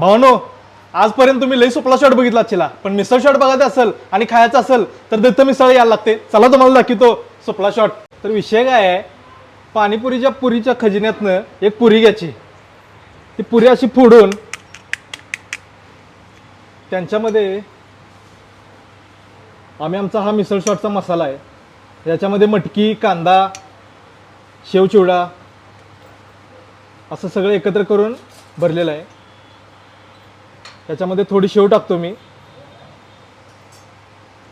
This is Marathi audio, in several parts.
भावनो आजपर्यंत तुम्ही लई सुपला शॉट बघितला चिला पण मिसळ शॉट बघायचा असेल आणि खायचं असेल तर दत्त मिसळ यायला लागते. चला तुम्हाला दाखवतो सुपला शॉट तर विषय काय आहे पाणीपुरीच्या पुरीच्या खजिन्यातनं एक पुरी घ्यायची. ती पुरी अशी फोडून त्यांच्यामध्ये आम्ही आमचा हा मिसळ शॉटचा मसाला आहे. याच्यामध्ये मटकी कांदा शेवचिवडा असं सगळं एकत्र करून भरलेलं आहे. त्याच्यामध्ये थोडी शेव टाकतो मी.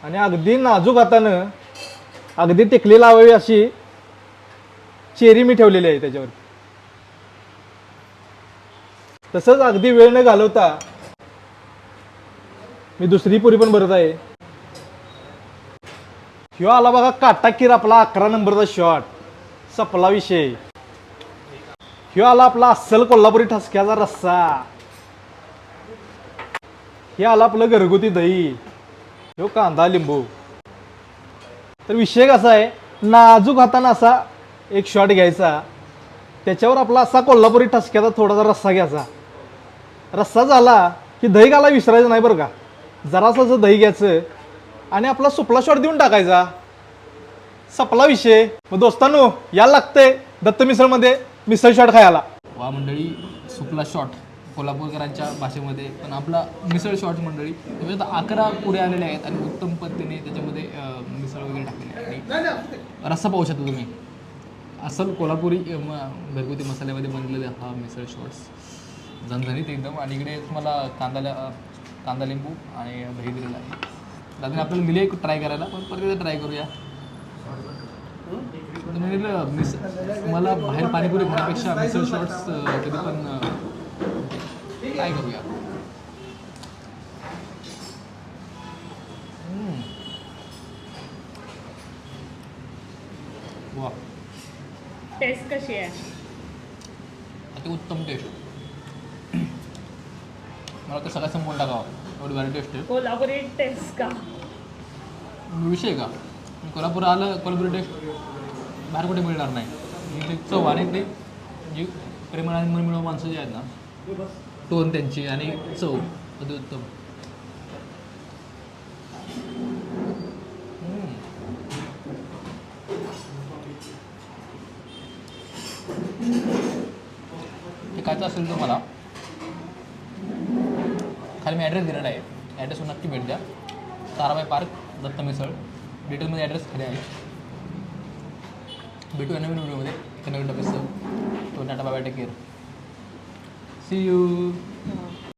आणि अगदी नाजूक हातानं अगदी टेकली लावावी अशी चेरी मी ठेवलेली आहे त्याच्यावर तसंच अगदी वेळ न घालवता मी दुसरी पुरी पण भरत आहे. ह्यो आला बघा काटाकीर आपला अकरा नंबरचा शॉट सपला विषय. ह्यो आला आपला अस्सल कोल्हापुरी ठसक्याचा रस्सा. हे आला आपलं घरगुती दही. ह्यो कांदा लिंबू. तर विषय कसा आहे? नाजूक हाताने असा एक शॉट घ्यायचा. त्याच्यावर आपला असा कोल्हापुरी ठसक्याचा थोडासा रस्सा घ्यायचा. रस्सा झाला की दही घाला विसरायचं नाही बरं का. जरासं दही घ्यायचं आणि आपला सुपला शॉट देऊन टाकायचा. सपला विषय. मग दोस्तांनो याला लागतंय दत्त मिसळमध्ये मिसळ शॉट खायला. वा मंडळी सुपला शॉट कोल्हापूरकरांच्या भाषेमध्ये पण आपला मिसळ शॉट मंडळी म्हणजे त्याच्यात अकरा पुढे आलेले आहेत आणि उत्तम पद्धतीने त्याच्यामध्ये मिसळ वगैरे टाकलेली आहे. आणि रस्सा पाहू शकता तुम्ही. असल कोल्हापुरी म- घरगुती मसाल्यामध्ये बनलेले हा मिसळ शॉर्ट्स झणझणीत एकदम. आणि इकडे तुम्हाला कांदा कांदा लिंबू आणि दही दिलेलं आहे. दादा आपल्याला मिले एक ट्राय करायला पण परत एकदा ट्राय करूया. मी मिस मला बाहेर पाणीपुरी खाण्यापेक्षा मिसळ शॉर्ट्स कधी पण काय करूया. वा. टेस्ट कशी आहे? अति उत्तम टेस्ट. मला तर सगळं संपवून टाकावं. एवढी भारी टेस्ट आहे. कोल्हापुरी टेस्ट का? विषय का? कोल्हापूर आलं कोल्हापुरी टेस्ट बाहेर कुठे मिळणार नाही. चव आणि ते. जी प्रेमळ आणि मनमिळव माणसं जी आहेत ना टोन त्यांची आणि चव अति उत्तम. ते कायचं असेल तुम्हाला? खाली मी ॲड्रेस दिलेला आहे. ॲड्रेसवर नक्की भेट द्या. ताराबाई पार्क दत्त मिसळ. डिटेलमध्ये ॲड्रेस खाली आहे. भेटूया नवीन व्हिडिओमध्ये ते नवीन टॉपिकचं तो टाटा बाबा टेक केअर See you.